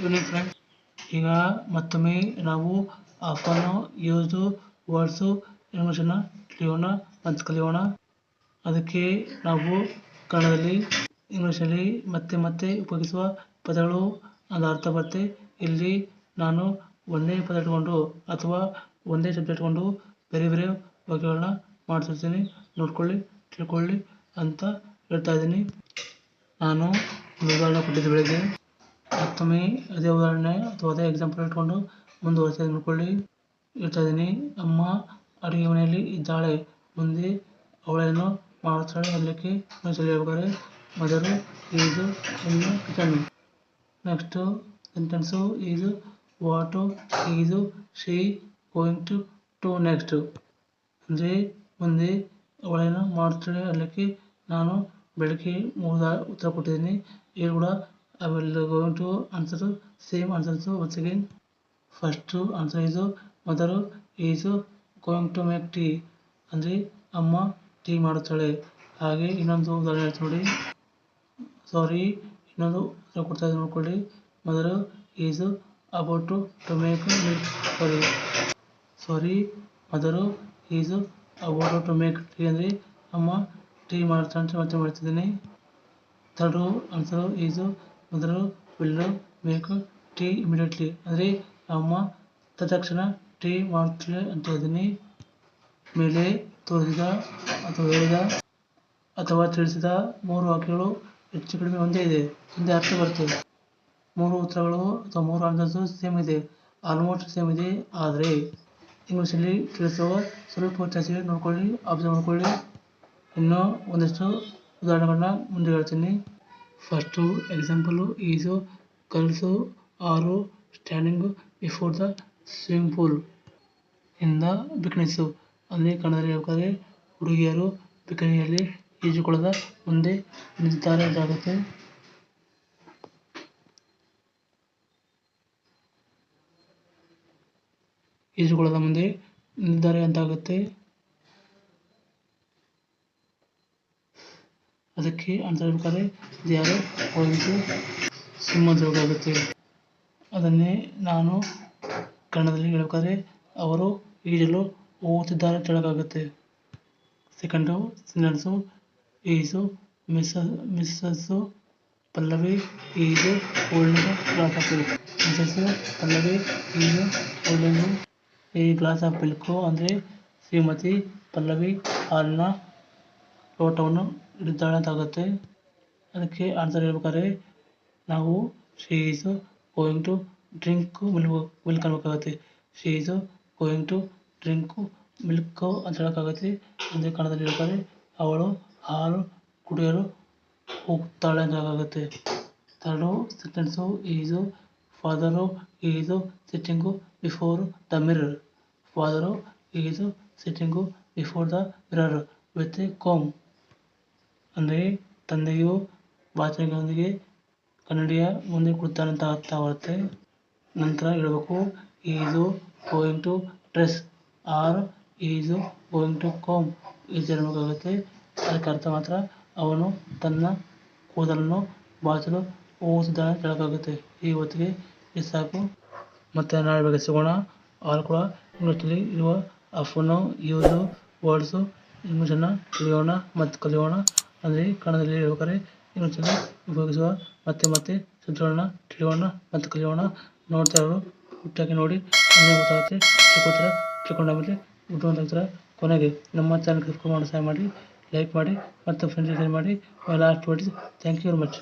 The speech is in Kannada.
ಈವ್ನಿಂಗ್ ಫ್ರೆಂಡ್ಸ್ ಈಗ ಮತ್ತೊಮ್ಮೆ ನಾವು ಆಫನ್ನು ಯೂಸು ವರ್ಡ್ಸು ಇಂಗ್ಲೀಷನ್ನು ತಿಳಿಯೋಣ ಮತ್ತು ಕಲಿಯೋಣ. ಅದಕ್ಕೆ ನಾವು ಕನ್ನಡದಲ್ಲಿ ಇಂಗ್ಲೀಷಲ್ಲಿ ಮತ್ತೆ ಮತ್ತೆ ಉಪಯೋಗಿಸುವ ಪದಗಳು ಅದರ ಅರ್ಥ ಬರುತ್ತೆ. ಇಲ್ಲಿ ನಾನು ಒಂದೇ ಪದ ಇಟ್ಕೊಂಡು ಅಥವಾ ಒಂದೇ ಶಬ್ದ ಇಟ್ಕೊಂಡು ಬೇರೆ ಬೇರೆ ವಾಕ್ಯಗಳನ್ನ ಮಾಡ್ತಿರ್ತೀನಿ. ನೋಡ್ಕೊಳ್ಳಿ, ತಿಳ್ಕೊಳ್ಳಿ ಅಂತ ಹೇಳ್ತಾ ಇದ್ದೀನಿ. ನಾನು ಕೊಟ್ಟಿದ್ದೆ ಬೆಳಗ್ಗೆ. ಮತ್ತೊಮ್ಮೆ ಅದೇ ಉದಾಹರಣೆ ಅಥವಾ ಅದೇ ಎಕ್ಸಾಂಪಲ್ ಇಟ್ಕೊಂಡು ಮುಂದುವರಿಸಿ ನೋಡ್ಕೊಳ್ಳಿ ಹೇಳ್ತಾ ಇದ್ದೀನಿ, ಅಮ್ಮ ಅಡುಗೆ ಮನೆಯಲ್ಲಿ ಇದ್ದಾಳೆ. ಮುಂದೆ ಅವಳೇನು ಮಾಡ್ತಾಳೆ ಅದಕ್ಕೆ ಹೇಳ್ಬೇಕಾದ್ರೆ ಮದರು ಈಜು ಇನ್ನು kitchen next sentence is, what, is, she going to to next ಅಂದರೆ ಮುಂದೆ ಅವಳೇನು ಮಾಡ್ತಾಳೆ ಅಲ್ಲಿಕ್ಕೆ ನಾನು ಬೆಳಗ್ಗೆ ಮೂರು ಉತ್ತರ ಕೊಟ್ಟಿದ್ದೀನಿ. ಇಲ್ಲಿ ಕೂಡ I will going to answer same answers once again first answer is mother is going to make tea ಅಂದರೆ ಅಮ್ಮ ಟೀ ಮಾಡುತ್ತಾಳೆ. ಹಾಗೆ ಇನ್ನೊಂದು ಉದಾಹರಣೆ ಹೇಳ್ತೀನಿ ನೋಡಿ. ಸಾರಿ ಇನ್ನೊಂದು ಉತ್ತರ ಕೊಡ್ತಾ ಇದ್ದೀನಿ ನೋಡ್ಕೊಳ್ಳಿ. Mother is about to to make milk sorry sorry mother is about to make tea ಅಂದರೆ ಅಮ್ಮ ಟೀ ಮಾಡ್ತಾಳೆ ಅಂತ ಮತ್ತೆ ಮಾಡ್ತಿದ್ದೀನಿ. Third answer is mother will, ಬೇಕು, ಟೀ ಇಮಿಡಿಯೇಟ್ಲಿ ಅಂದರೆ ಅಮ್ಮ, ತತ್ಕ್ಷಣ ಟೀ, ಮಾಡ್ತಾಳೆ ಅಂತ ಇದ್ದೀನಿ ಮೇಲೆ ತೋರಿಸಿದ ಅಥವಾ ಹೇಳಿದ ಅಥವಾ ತಿಳಿಸಿದ ಮೂರು ವಾಕ್ಯಗಳು ಹೆಚ್ಚು ಕಡಿಮೆ ಒಂದೇ ಇದೆ. ಒಂದೇ ಅರ್ಥ ಬರುತ್ತೆ. ಮೂರು ಉತ್ತರಗಳು ಅಥವಾ ಮೂರು ಆನ್ಸರ್ಸು ಸೇಮ್ ಇದೆ. ಆಲ್ಮೋಸ್ಟ್ ಸೇಮ್ ಇದೆ, ಆದರೆ ಇಂಗ್ಲೀಷಲ್ಲಿ ತಿಳಿಸುವ ಸ್ವಲ್ಪ ವ್ಯತ್ಯಾಸ ಇದೆ ನೋಡ್ಕೊಳ್ಳಿ ಅಬ್ಸರ್ವ್ ಮಾಡ್ಕೊಳ್ಳಿ. ಇನ್ನೂ ಒಂದಷ್ಟು ಉದಾಹರಣೆಗಳನ್ನ ಮುಂದೆ ಹೇಳ್ತೀನಿ. First example is girls are standing before the swimming pool in the bikinis ಅಲ್ಲಿ ಕನ್ನಡದಲ್ಲಿ ಹೇಳ್ಬೇಕಾದ್ರೆ ಹುಡುಗಿಯರು ಬಿಕನಿಯಲ್ಲಿ ಈಜುಕೊಳದ ಮುಂದೆ ನಿಂತಿದ್ದಾರೆ ಅಂತಾಗುತ್ತೆ. ಈಜುಕೊಳದ ಮುಂದೆ ನಿಂತಿದ್ದಾರೆ ಅಂತಾಗುತ್ತೆ. ಅದಕ್ಕೆ ಆನ್ಸರ್ ಹೇಳ್ಬೇಕಾದ್ರೆ ದೇ ಹೋಗಿದ್ದು ಅಂತ ಹೇಳ್ಬೇಕಾಗುತ್ತೆ ಅದನ್ನೇ ನಾನು ಕನ್ನಡದಲ್ಲಿ ಹೇಳ್ಬೇಕಾದ್ರೆ ಅವರು ಈಜಲು ಹೋಗುತ್ತಿದ್ದಾರೆ ಕೆಳಗಾಗುತ್ತೆ second sentence is miss Mrs Pallavi is holding glass of Mrs Pallavi is holding ಈ ಗ್ಲಾಸ್ ಆಫ್ ಪಿಲ್ಕು ಅಂದರೆ ಶ್ರೀಮತಿ, ಪಲ್ಲವಿ ಹಾಲಿನ ಲೋಟವನ್ನು ಹಿಡಿದಾಳೆ ಅಂತಾಗುತ್ತೆ ಅದಕ್ಕೆ ಆನ್ಸರ್ ಹೇಳ್ಬೇಕಾದ್ರೆ, ನಾವು she is going to drink milk milk ಅನ್ಬೇಕಾಗುತ್ತೆ. She is going to drink milk ಅಂತ ಹೇಳೋಕ್ಕಾಗುತ್ತೆ. ಮುಂದೆ ಕನ್ನಡದಲ್ಲಿ ಹೇಳ್ಬೇಕಾದ್ರೆ, ಅವಳು ಹಾಲು ಕುಡಿಯಲು ಹೋಗ್ತಾಳೆ ಅಂತ ಹೇಳೋಕ್ಕಾಗುತ್ತೆ. Seconds sentence is father is sitting before the mirror father is sitting before the mirror with comb ಅಂದರೆ ತಂದೆಯು ಬಾಚಣಿಗೆಯೊಂದಿಗೆ ಕನ್ನಡಿಯ ಮುಂದೆ ಕುಳಿತಾನಂತ ಬರುತ್ತೆ ನಂತರ ಹೇಳಬೇಕು is going to dress or is going to comb is ಹೇಳಬೇಕಾಗುತ್ತೆ ಅದಕ್ಕೆ ಅರ್ಥ ಮಾತ್ರ, ಅವನು ತನ್ನ ಕೂದಲನ್ನು ಬಾಚಲು ಹೋಗುತ್ತಿದ್ದಾನೆ ಹೇಳೋಕ್ಕಾಗುತ್ತೆ ಈ ಹೊತ್ತಿಗೆ ಇದು ಸಾಕು. ಮತ್ತೆ ನಾಳೆ ಬಗ್ಗೆ ಸಿಗೋಣ. ಆಲ್ ಕೂಡ ಇಂಗ್ಲೀಷಲ್ಲಿ ಇರುವ ಅಫನ್ನು ಯೂಸು ವರ್ಡ್ಸು ಇಂಗ್ಲೀಷನ್ನು ಕಲಿಯೋಣ ಮತ್ತು ಕಲಿಯೋಣ. ಅಂದರೆ ಕನ್ನಡದಲ್ಲಿ ಹೇಳ್ಬೇಕಾದ್ರೆ ಇನ್ನೊಂದ್ಸಲ ಉಪಯೋಗಿಸುವ, ಮತ್ತೆ ಮತ್ತೆ ಸೂತ್ರಗಳನ್ನ ತಿಳಿಯೋಣ ಮತ್ತು ಕಲಿಯೋಣ. ನೋಡ್ತಾ ಇರೋರು ಹುಟ್ಟಾಗಿ ನೋಡಿ ಗೊತ್ತಾಗುತ್ತೆ ದುಡ್ಡು ಅಂತ ಕೊನೆಗೆ ನಮ್ಮ ಚಾನಲ್ ಸಬ್ಸ್ಕ್ರೈಬ್ ಮಾಡೋ ಸಹಾಯ ಮಾಡಿ ಲೈಕ್ ಮಾಡಿ, ಮತ್ತು ಫ್ರೆಂಡ್ಸ್ ಶೇರ್ ಮಾಡಿ last words thank you very much